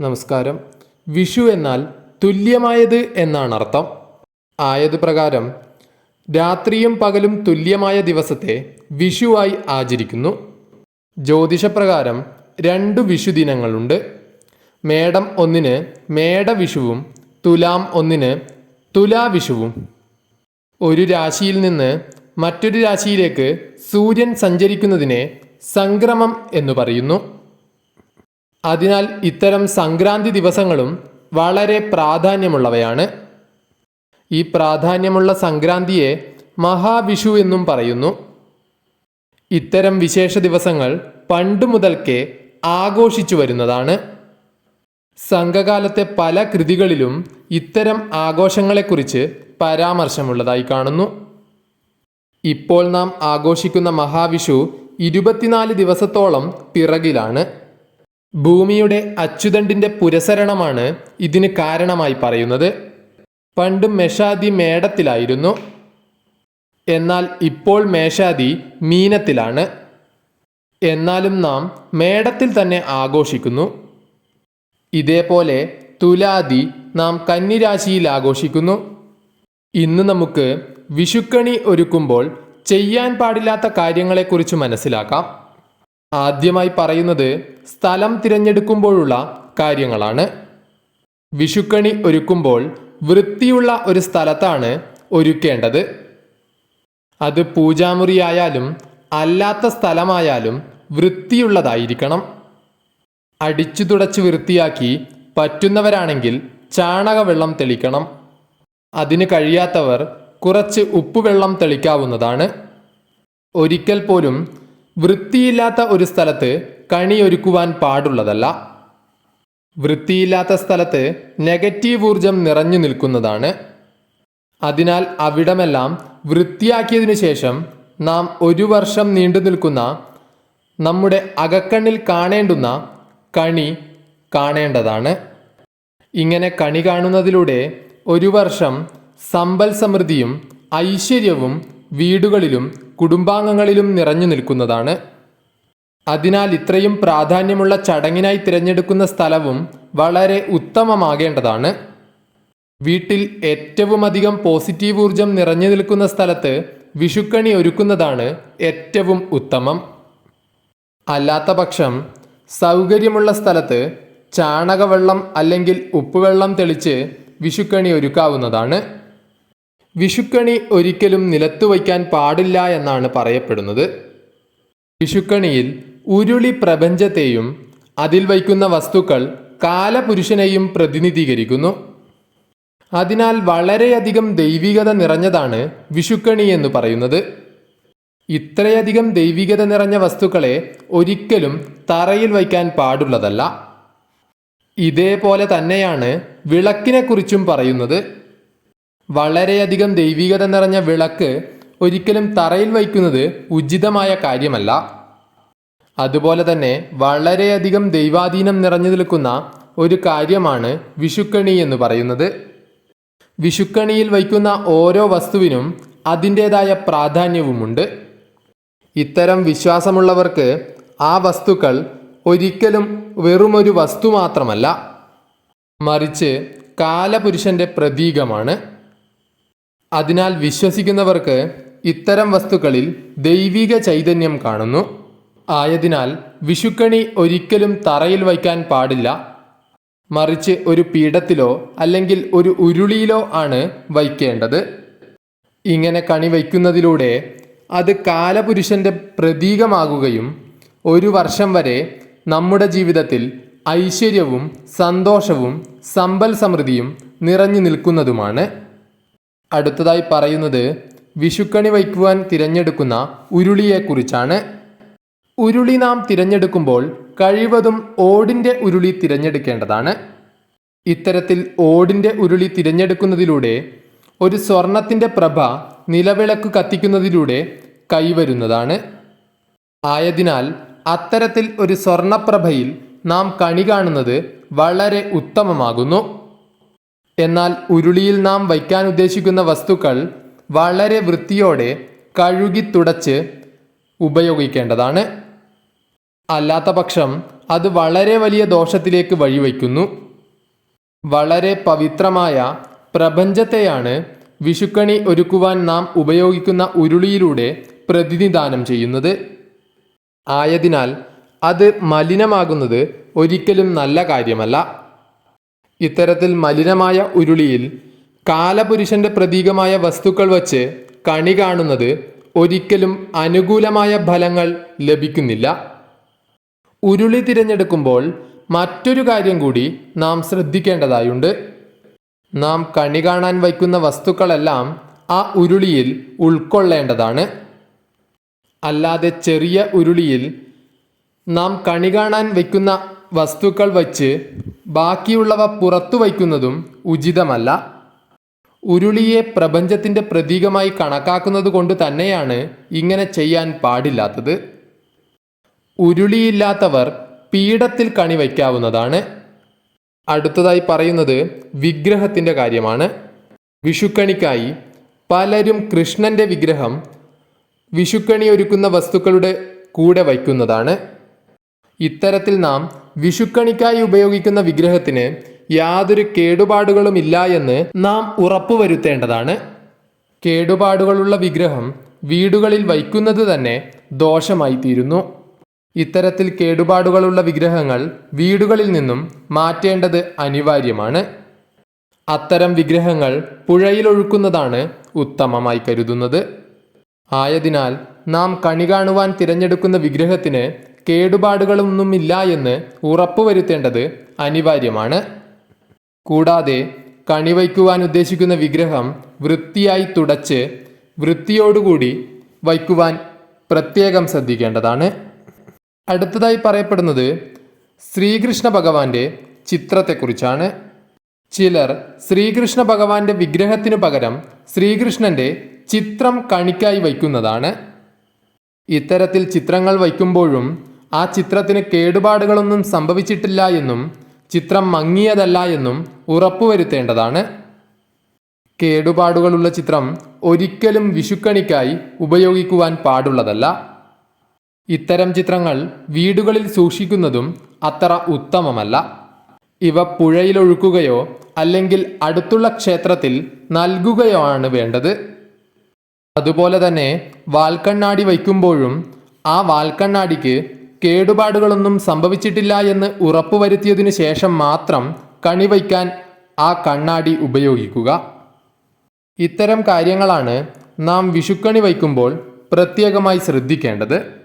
നമസ്കാരം. വിഷു എന്നാൽ തുല്യമായത് എന്നാണ് അർത്ഥം. ആയത് പ്രകാരം രാത്രിയും പകലും തുല്യമായ ദിവസത്തെ വിഷുവായി ആചരിക്കുന്നു. ജ്യോതിഷപ്രകാരം രണ്ടു വിഷു ദിനങ്ങളുണ്ട്. മേടം ഒന്നിന് മേടവിഷുവും തുലാം ഒന്നിന് തുലാവിഷുവും. ഒരു രാശിയിൽ നിന്ന് മറ്റൊരു രാശിയിലേക്ക് സൂര്യൻ സഞ്ചരിക്കുന്നതിനെ സംക്രമം എന്ന് പറയുന്നു. അതിനാൽ ഇത്തരം സംക്രാന്തി ദിവസങ്ങളും വളരെ പ്രാധാന്യമുള്ളവയാണ്. ഈ പ്രാധാന്യമുള്ള സംക്രാന്തിയെ മഹാവിഷു എന്നും പറയുന്നു. ഇത്തരം വിശേഷ ദിവസങ്ങൾ പണ്ടു മുതൽക്കേ ആഘോഷിച്ചു വരുന്നതാണ്. സംഘകാലത്തെ പല കൃതികളിലും ഇത്തരം ആഘോഷങ്ങളെക്കുറിച്ച് പരാമർശമുള്ളതായി കാണുന്നു. ഇപ്പോൾ നാം ആഘോഷിക്കുന്ന മഹാവിഷു ഇരുപത്തിനാല് ദിവസത്തോളം പിറകിലാണ്. ഭൂമിയുടെ അച്യുതണ്ടിന്റെ പുരസരണമാണ് ഇതിന് കാരണമായി പറയുന്നത്. പണ്ട് മെഷാദി മേടത്തിലായിരുന്നു. എന്നാൽ ഇപ്പോൾ മേഷാദി മീനത്തിലാണ്. എന്നാലും നാം മേടത്തിൽ തന്നെ ആഘോഷിക്കുന്നു. ഇതേപോലെ തുലാദി നാം കന്നിരാശിയിൽ ആഘോഷിക്കുന്നു. ഇന്ന് നമുക്ക് വിഷുക്കണി ഒരുക്കുമ്പോൾ ചെയ്യാൻ പാടില്ലാത്ത കാര്യങ്ങളെക്കുറിച്ച് മനസ്സിലാക്കാം. ആദ്യമായി പറയുന്നത് സ്ഥലം തിരഞ്ഞെടുക്കുമ്പോഴുള്ള കാര്യങ്ങളാണ്. വിഷുക്കണി ഒരുക്കുമ്പോൾ വൃത്തിയുള്ള ഒരു സ്ഥലത്താണ് ഒരുക്കേണ്ടത്. അത് പൂജാമുറിയായാലും അല്ലാത്ത സ്ഥലമായാലും വൃത്തിയുള്ളതായിരിക്കണം. അടിച്ചു തുടച്ച് വൃത്തിയാക്കി പറ്റുന്നവരാണെങ്കിൽ ചാണകവെള്ളം തെളിക്കണം. അതിന് കഴിയാത്തവർ കുറച്ച് ഉപ്പുവെള്ളം തെളിക്കാവുന്നതാണ്. ഒരിക്കൽ പോലും വൃത്തിയില്ലാത്ത ഒരു സ്ഥലത്ത് കണി ഒരുക്കുവാൻ പാടുള്ളതല്ല. വൃത്തിയില്ലാത്ത സ്ഥലത്ത് നെഗറ്റീവ് ഊർജം നിറഞ്ഞു നിൽക്കുന്നതാണ്. അതിനാൽ അവിടമെല്ലാം വൃത്തിയാക്കിയതിനു ശേഷം നാം ഒരു വർഷം നീണ്ടു നിൽക്കുന്ന നമ്മുടെ അകക്കണ്ണിൽ കാണേണ്ടുന്ന കണി കാണേണ്ടതാണ്. ഇങ്ങനെ കണി കാണുന്നതിലൂടെ ഒരു വർഷം സമ്പൽ സമൃദ്ധിയും ഐശ്വര്യവും വീടുകളിലും കുടുംബാംഗങ്ങളിലും നിറഞ്ഞു നിൽക്കുന്നതാണ്. അതിനാൽ ഇത്രയും പ്രാധാന്യമുള്ള ചടങ്ങിനായി തിരഞ്ഞെടുക്കുന്ന സ്ഥലവും വളരെ ഉത്തമമാകേണ്ടതാണ്. വീട്ടിൽ ഏറ്റവും അധികം പോസിറ്റീവ് ഊർജം നിറഞ്ഞു നിൽക്കുന്ന സ്ഥലത്ത് വിഷുക്കണി ഒരുക്കുന്നതാണ് ഏറ്റവും ഉത്തമം. അല്ലാത്ത പക്ഷം സൗകര്യമുള്ള സ്ഥലത്ത് ചാണകവെള്ളം അല്ലെങ്കിൽ ഉപ്പുവെള്ളം തെളിച്ച് വിഷുക്കണി ഒരുക്കാവുന്നതാണ്. വിഷുക്കണി ഒരിക്കലും നിലത്തു വയ്ക്കാൻ പാടില്ല എന്നാണ് പറയപ്പെടുന്നത്. വിഷുക്കണിയിൽ ഉരുളി പ്രപഞ്ചത്തെയും അതിൽ വയ്ക്കുന്ന വസ്തുക്കൾ കാലപുരുഷനെയും പ്രതിനിധീകരിക്കുന്നു. അതിനാൽ വളരെയധികം ദൈവികത നിറഞ്ഞതാണ് വിഷുക്കണി എന്ന് പറയുന്നത്. ഇത്രയധികം ദൈവികത നിറഞ്ഞ വസ്തുക്കളെ ഒരിക്കലും തറയിൽ വയ്ക്കാൻ പാടുള്ളതല്ല. ഇതേപോലെ തന്നെയാണ് വിളക്കിനെക്കുറിച്ചും പറയുന്നത്. വളരെയധികം ദൈവികത നിറഞ്ഞ വിളക്ക് ഒരിക്കലും തറയിൽ വയ്ക്കുന്നത് ഉചിതമായ കാര്യമല്ല. അതുപോലെ തന്നെ വളരെയധികം ദൈവാധീനം നിറഞ്ഞു നിൽക്കുന്ന ഒരു കാര്യമാണ് വിഷുക്കണി എന്ന് പറയുന്നത്. വിഷുക്കണിയിൽ വയ്ക്കുന്ന ഓരോ വസ്തുവിനും അതിന്റെതായ പ്രാധാന്യവുമുണ്ട്. ഇത്തരം വിശ്വാസമുള്ളവർക്ക് ആ വസ്തുക്കൾ ഒരിക്കലും വെറുമൊരു വസ്തു മാത്രമല്ല മറിച്ച് കാലപുരുഷന്റെ പ്രതീകമാണ്. അതിനാൽ വിശ്വസിക്കുന്നവർക്ക് ഇത്തരം വസ്തുക്കളിൽ ദൈവിക ചൈതന്യം കാണുന്നു. ആയതിനാൽ വിഷുക്കണി ഒരിക്കലും തറയിൽ വയ്ക്കാൻ പാടില്ല. മറിച്ച് ഒരു പീഠത്തിലോ അല്ലെങ്കിൽ ഒരു ഉരുളിയിലോ ആണ് വയ്ക്കേണ്ടത്. ഇങ്ങനെ കണി വയ്ക്കുന്നതിലൂടെ അത് കാലപുരുഷന്റെ പ്രതീകമാകുകയും ഒരു വർഷം വരെ നമ്മുടെ ജീവിതത്തിൽ ഐശ്വര്യവും സന്തോഷവും സമ്പൽ സമൃദ്ധിയും നിറഞ്ഞു നിൽക്കുന്നതുമാണ്. അടുത്തതായി പറയുന്നത് വിഷുക്കണി വയ്ക്കുവാൻ തിരഞ്ഞെടുക്കുന്ന ഉരുളിയെക്കുറിച്ചാണ്. ഉരുളി നാം തിരഞ്ഞെടുക്കുമ്പോൾ കഴിവതും ഓടിന്റെ ഉരുളി തിരഞ്ഞെടുക്കേണ്ടതാണ്. ഇത്തരത്തിൽ ഓടിന്റെ ഉരുളി തിരഞ്ഞെടുക്കുന്നതിലൂടെ ഒരു സ്വർണത്തിന്റെ പ്രഭ നിലവിളക്ക് കത്തിക്കുന്നതിലൂടെ കൈവരുന്നതാണ്. ആയതിനാൽ അത്തരത്തിൽ ഒരു സ്വർണപ്രഭയിൽ നാം കണി കാണുന്നത് വളരെ ഉത്തമമാകുന്നു. എന്നാൽ ഉരുളിയിൽ നാം വയ്ക്കാൻ ഉദ്ദേശിക്കുന്ന വസ്തുക്കൾ വളരെ വൃത്തിയോടെ കഴുകി തുടച്ച് ഉപയോഗിക്കേണ്ടതാണ്. അല്ലാത്ത പക്ഷം അത് വളരെ വലിയ ദോഷത്തിലേക്ക് വഴിവയ്ക്കുന്നു. വളരെ പവിത്രമായ പ്രപഞ്ചത്തെയാണ് വിഷുക്കണി ഒരുക്കുവാൻ നാം ഉപയോഗിക്കുന്ന ഉരുളിയിലൂടെ പ്രതിനിധാനം ചെയ്യുന്നത്. ആയതിനാൽ അത് മലിനമാകുന്നത് ഒരിക്കലും നല്ല കാര്യമല്ല. ഇത്തരത്തിൽ മലിനമായ ഉരുളിയിൽ കാലപുരുഷന്റെ പ്രതീകമായ വസ്തുക്കൾ വച്ച് കണി കാണുന്നത് ഒരിക്കലും അനുകൂലമായ ഫലങ്ങൾ ലഭിക്കുന്നില്ല. ഉരുളി തിരഞ്ഞെടുക്കുമ്പോൾ മറ്റൊരു കാര്യം കൂടി നാം ശ്രദ്ധിക്കേണ്ടതായുണ്ട്. നാം കണി കാണാൻ വയ്ക്കുന്ന വസ്തുക്കളെല്ലാം ആ ഉരുളിയിൽ ഉൾക്കൊള്ളേണ്ടതാണ്. അല്ലാതെ ചെറിയ ഉരുളിയിൽ നാം കണി കാണാൻ വയ്ക്കുന്ന വസ്തുക്കൾ വച്ച് ബാക്കിയുള്ളവ പുറത്തു വയ്ക്കുന്നതും ഉചിതമല്ല. ഉരുളിയെ പ്രപഞ്ചത്തിന്റെ പ്രതീകമായി കണക്കാക്കുന്നത് കൊണ്ട് തന്നെയാണ് ഇങ്ങനെ ചെയ്യാൻ പാടില്ലാത്തത്. ഉരുളിയില്ലാത്തവർ പീഠത്തിൽ കണി വയ്ക്കാവുന്നതാണ്. അടുത്തതായി പറയുന്നത് വിഗ്രഹത്തിന്റെ കാര്യമാണ്. വിഷുക്കണിക്കായി പലരും കൃഷ്ണന്റെ വിഗ്രഹം വിഷുക്കണി ഒരുക്കുന്ന വസ്തുക്കളുടെ കൂടെ വയ്ക്കുന്നതാണ്. ഇത്തരത്തിൽ നാം വിഷുക്കണിക്കായി ഉപയോഗിക്കുന്ന വിഗ്രഹത്തിന് യാതൊരു കേടുപാടുകളും ഇല്ല എന്ന് നാം ഉറപ്പുവരുത്തേണ്ടതാണ് കേടുപാടുകളുള്ള വിഗ്രഹം വീടുകളിൽ വയ്ക്കുന്നത് തന്നെ ദോഷമായി തീരുന്നു. ഇത്തരത്തിൽ കേടുപാടുകളുള്ള വിഗ്രഹങ്ങൾ വീടുകളിൽ നിന്നും മാറ്റേണ്ടത് അനിവാര്യമാണ്. അത്തരം വിഗ്രഹങ്ങൾ പുഴയിലൊഴുക്കുന്നതാണ് ഉത്തമമായി കരുതുന്നത്. ആയതിനാൽ നാം കണി കാണുവാൻ തിരഞ്ഞെടുക്കുന്ന വിഗ്രഹത്തിന് കേടുപാടുകളൊന്നുമില്ല എന്ന് ഉറപ്പുവരുത്തേണ്ടത് അനിവാര്യമാണ്. കൂടാതെ കണിവയ്ക്കുവാൻ ഉദ്ദേശിക്കുന്ന വിഗ്രഹം വൃത്തിയായി തുടച്ച് വൃത്തിയോടുകൂടി വയ്ക്കുവാൻ പ്രത്യേകം ശ്രദ്ധിക്കേണ്ടതാണ്. അടുത്തതായി പറയപ്പെടുന്നത് ശ്രീകൃഷ്ണ ഭഗവാന്റെ ചിത്രത്തെക്കുറിച്ചാണ്. ചിലർ ശ്രീകൃഷ്ണ ഭഗവാന്റെ വിഗ്രഹത്തിനു പകരം ശ്രീകൃഷ്ണന്റെ ചിത്രം കണിക്കായി വയ്ക്കുന്നതാണ്. ഇത്തരത്തിൽ ചിത്രങ്ങൾ വയ്ക്കുമ്പോഴും ആ ചിത്രത്തിന് കേടുപാടുകളൊന്നും സംഭവിച്ചിട്ടില്ല എന്നും ചിത്രം മങ്ങിയതല്ല എന്നും ഉറപ്പുവരുത്തേണ്ടതാണ്. കേടുപാടുകളുള്ള ചിത്രം ഒരിക്കലും വിഷുക്കണിക്കായി ഉപയോഗിക്കുവാൻ പാടുള്ളതല്ല. ഇത്തരം ചിത്രങ്ങൾ വീടുകളിൽ സൂക്ഷിക്കുന്നതും അത്ര ഉത്തമമല്ല. ഇവ പുഴയിലൊഴുക്കുകയോ അല്ലെങ്കിൽ അടുത്തുള്ള ക്ഷേത്രത്തിൽ നൽകുകയോ ആണ് വേണ്ടത്. അതുപോലെ തന്നെ വാൽക്കണ്ണാടി വയ്ക്കുമ്പോഴും ആ വാൽക്കണ്ണാടിക്ക് കേടുപാടുകളൊന്നും സംഭവിച്ചിട്ടില്ല എന്ന് ഉറപ്പുവരുത്തിയതിനു ശേഷം മാത്രം കണിവയ്ക്കാൻ ആ കണ്ണാടി ഉപയോഗിക്കുക. ഇത്തരം കാര്യങ്ങളാണ് നാം വിഷുക്കണി വയ്ക്കുമ്പോൾ പ്രത്യേകമായി ശ്രദ്ധിക്കേണ്ടത്.